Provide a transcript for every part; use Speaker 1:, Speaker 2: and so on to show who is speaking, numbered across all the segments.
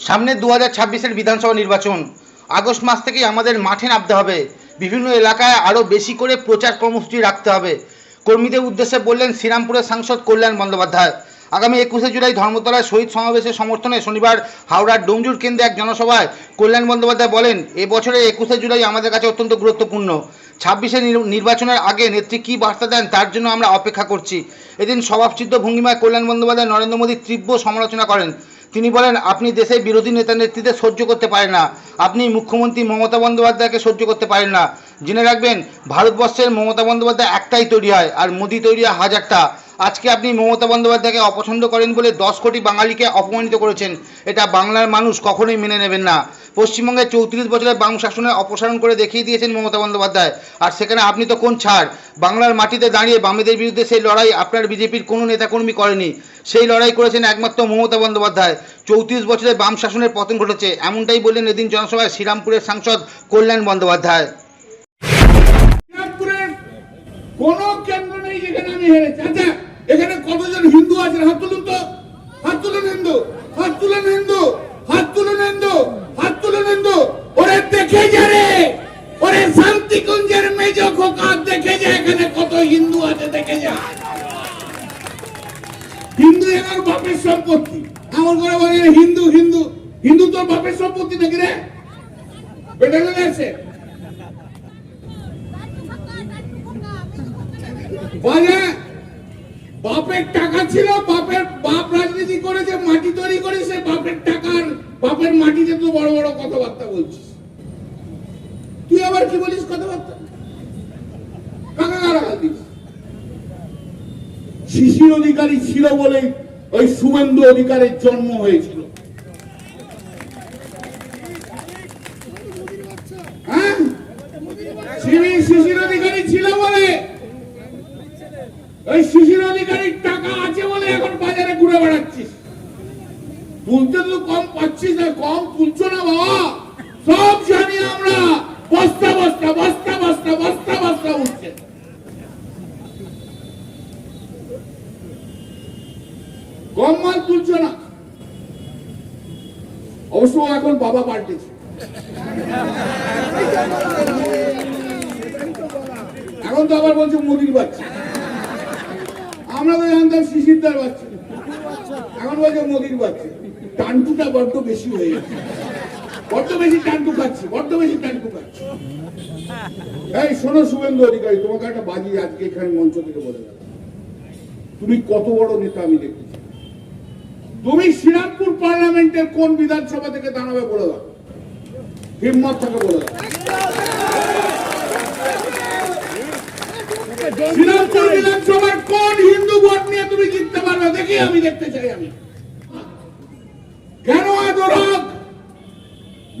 Speaker 1: সামনে দু হাজার ছাব্বিশের বিধানসভা নির্বাচন। আগস্ট মাস থেকেই আমাদের মাঠে নামতে হবে। বিভিন্ন এলাকায় আরও বেশি করে প্রচার কর্মসূচি রাখতে হবে। কর্মীদের উদ্দেশ্যে বললেন শ্রীরামপুরের সাংসদ কল্যাণ বন্দ্যোপাধ্যায়। আগামী একুশে জুলাই ধর্মতলায় শহীদ সমাবেশের সমর্থনে শনিবার হাওড়ার ডোমজুর কেন্দ্রে এক জনসভায় কল্যাণ বন্দ্যোপাধ্যায় বলেন, এ বছরের একুশে জুলাই আমাদের কাছে অত্যন্ত গুরুত্বপূর্ণ। ছাব্বিশে নির্বাচনের আগে নেত্রী কী বার্তা দেন তার জন্য আমরা অপেক্ষা করছি। এদিন স্বভাবসিদ্ধ ভঙ্গিমায় কল্যাণ বন্দ্যোপাধ্যায় নরেন্দ্র মোদীর তীব্র সমালোচনা করেন। তিনি বলেন, আপনি দেশের বিরোধী নেতা নেত্রীদের সহ্য করতে পারেন না। আপনি মুখ্যমন্ত্রী মমতা বন্দ্যোপাধ্যায়কে সহ্য করতে পারেন না। জেনে রাখবেন, ভারতবর্ষের মমতা বন্দ্যোপাধ্যায় একটাই তৈরি হয়, আর মোদী তৈরি হয় হাজারটা। আজকে আপনি মমতা বন্দ্যোপাধ্যায়কে অপছন্দ করেন বলে দশ কোটি বাঙালিকে অপমানিত করেছেন, এটা বাংলার মানুষ কখনোই মেনে নেবেন না। পশ্চিমবঙ্গে চৌত্রিশ বছরের বাম শাসনের অপসারণ করে দেখিয়ে দিয়েছেন মমতা বন্দ্যোপাধ্যায়। আর সেখানে আপনি তো কোন ছাড়? বাংলার মাটিতে দাঁড়িয়ে বামেদের বিরুদ্ধে সেই লড়াই আপনার বিজেপির কোনো নেতাকর্মী করেনি। সেই লড়াই করেছেন একমাত্র মমতা বন্দ্যোপাধ্যায়। চৌত্রিশ বছরের বাম শাসনের পতন ঘটেছে, এমনটাই বললেন এদিন জনসভায় শ্রীরামপুরের সাংসদ কল্যাণ বন্দ্যোপাধ্যায়।
Speaker 2: কোন কেন্দ্র নেই যেখানে আমি হেরেছি। আচ্ছা আছেন হাত তুলুন তো। হাত তুলুন হিন্দু হাত তুলুন হিন্দু হাত তুলুন হিন্দু হাত তুলুন হিন্দু ওরে দেখে যা রে। ওরে শান্তিকুঞ্জের মেজ খোকা দেখে যা এখানে কত হিন্দু আছে, দেখে যা। হিন্দু এনার বাপের সম্পত্তি। আমার ঘরে বলে হিন্দু হিন্দু। হিন্দু তোর বাপের সম্পত্তি নাকি রে? বেটা আছে বলে বাপের টাকা ছিল, বাপের বাপ রাজনীতি করেছে মাটি তৈরি করেছে বাপের টাকার, বাপের মাটিতে তো বড় বড় কথাবার্তা বলছিস। তুই আবার কি বলিস কথাবার্তা? শিশির অধিকারী ছিল বলে ওই শুভেন্দু অধিকারের জন্ম হয়েছিল। হ্যাঁ? শিশির অধিকারী ছিল ওই শিশির অধিকারীর টাকা আছে বলে এখন বাজারে ঘুরে বেড়াচ্ছিস। তুলতে তো কম পাচ্ছিস না কম তুলছো না বাবা। সব জানি আমরা। বস্তা বস্তা বস্তা বস্তা বস্তা বস্তা উঠছে। কম মাল তুলছো না। অবশ্য এখন বাবা পাল্টেছে। এখন তো আবার বলছে মোদির বাচ্চা। আমরা তো জানতাম শিশিরদার বাচ্চা। এখন বলছে মোদির বাচ্চা। টান্টুটা বড্ড বেশি হয়ে গেছে। বড্ড বেশি টান্টু খাচ্ছে, বড্ড বেশি টান্টু খাচ্ছে। এই, শোনো শুভেন্দু অধিকারী, তোমাকে একটা বাজি আজকে এখানে মঞ্চ থেকে বলে তুমি কত বড় নেতা আমি চাই। তুমি শ্রীরামপুর পার্লামেন্টের কোন বিধানসভা থেকে দাঁড়াবে বলে দাও। হিম্মত থেকে বলে দাও। শ্রীরামপুর বিধানসভার কোন হিন্দু ভোট নিয়ে তুমি জিততে পারবে দেখি আমি দেখতে চাই আমি। কেন এত রাগ?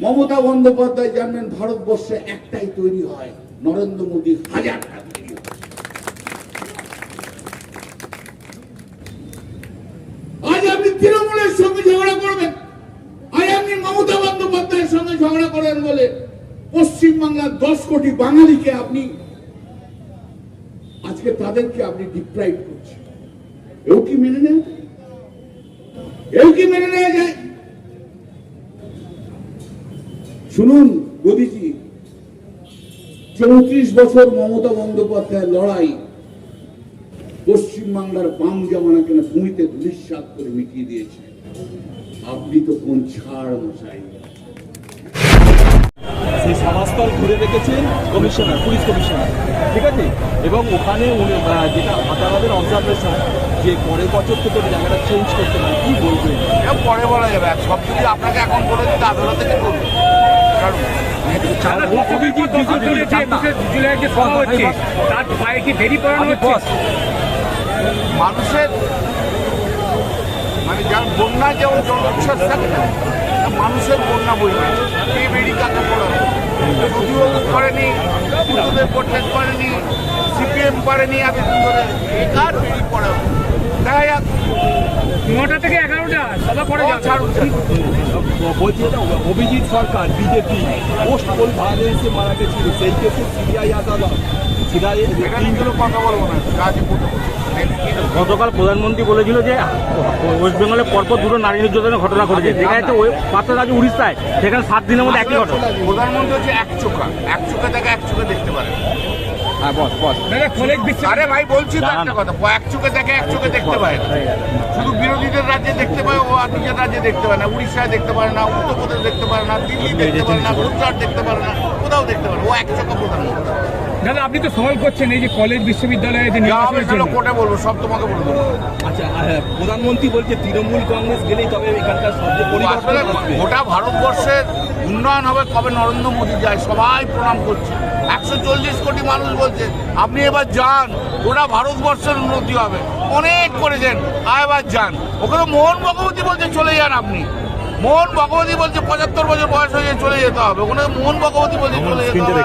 Speaker 2: মমতা বন্দ্যোপাধ্যায় জানবেন ভারতবর্ষে একটাই তৈরি হয় নরেন্দ্র মোদী হাজারটা তৈরি আজ আপনি তৃণমূলের সঙ্গে ঝগড়া করবেন। আজ আপনি মমতা বন্দ্যোপাধ্যায়ের সঙ্গে ঝগড়া করেন বলে পশ্চিমবাংলার দশ কোটি বাঙালিকে আপনি আজকে তাদেরকে আপনি ডিপ্রাইভ করছেন। এও কি মেনে নেয়? এও কি মেনে নেওয়া যায় শুনুন, মোদিজি, চৌত্রিশ বছর মমতা বন্দ্যোপাধ্যায়ের লড়াই পশ্চিমবাংলার বাম জামানা কেন ভূমিতে ধূলিসাৎ করে মিটিয়ে দিয়েছে। আপনি তো কোন ছাড় মশাই।
Speaker 3: সভাস্থল ঘুরে দেখেছেন কমিশনার পুলিশ কমিশনার। ঠিক আছে? এবং ওখানে যেটা আদালতের অবজারভেশন যে পরের বছর থেকে জায়গাটা চেঞ্জ করতে পারে কি বলবেন
Speaker 4: পরে বলা যাবে। সব যদি আপনাকে এখন বলে দিতে আদালত থেকে করবে কারণ
Speaker 5: কি দেরি করানো
Speaker 4: মানুষের মানে যার বন্যা যেমন জলোচ্ছ্বাস থাকে না মানুষের বন্যা বইবে এই বেড়ি কাকে পড়াবে? করেনি হিন্দুদের প্রোটেস্ট করেনি সিপিএম করেনি এতদিন ধরে বেকার বেড়ি পড়ে দেখা যাক
Speaker 5: নটা থেকে এগারোটা সভা করে।
Speaker 3: বলছি Abhijit Sarkar BJP post poll ভায়োলেন্সে মারা গেছিল সেই কেসে সিবিআই আদালত
Speaker 5: গতকাল প্রধানমন্ত্রী বলেছিল যে ওয়েস্ট বেঙ্গলে পরপর দুটো নারী নির্যাতনের ঘটনা ঘটেছে। যেখানে হচ্ছে ওই পাত্র রাজ্য উড়িষ্যায় সেখানে সাত দিনের মধ্যে একই ঘটনা।
Speaker 2: প্রধানমন্ত্রী হচ্ছে এক চোখা। এক চোখে থেকে এক চোখে দেখতে পারে।
Speaker 3: হ্যাঁ বস বস।
Speaker 2: আরে ভাই বলছি তো একটা কথা। এক চোখে দেখে এক চোখে দেখতে পায় না। শুধু বিরোধীদের রাজ্যে দেখতে পায় ও আর নিজের রাজ্যে দেখতে পায় না। উড়িষ্যায় দেখতে পারে না উত্তরপ্রদেশ দেখতে পারে না দিল্লি দেখতে পারে না গুজরাট দেখতে পারে না। কোথাও দেখতে পারে না। ও এক চোখা প্রধানমন্ত্রী
Speaker 5: দাদা আপনি তো সওয়াল করছেন এই যে কলেজ বিশ্ববিদ্যালয়ে যে নির্বাচনের জন্য।
Speaker 2: কোর্টে বলব সব তোমাকে বলে দেবো।
Speaker 3: আচ্ছা হ্যাঁ, প্রধানমন্ত্রী বলছে তৃণমূল কংগ্রেস গেলেই তবে এখানকার সবচেয়ে পরিবর্তন
Speaker 2: গোটা ভারতবর্ষের উন্নয়ন হবে কবে নরেন্দ্র মোদী যায় সবাই প্রণাম করছে। একশো চল্লিশ কোটি মানুষ বলছে আপনি এবার যান গোটা ভারতবর্ষের উন্নতি হবে। অনেক করেছেন আর এবার যান। ওখানে মোহন ভগবতী বলছে চলে যান আপনি। মোহন ভগবতী বলছে পঁচাত্তর বছর বয়স হয়ে চলে যেতে হবে। ওখানে মোহন ভগবতী বলছে চলে যেতে হবে।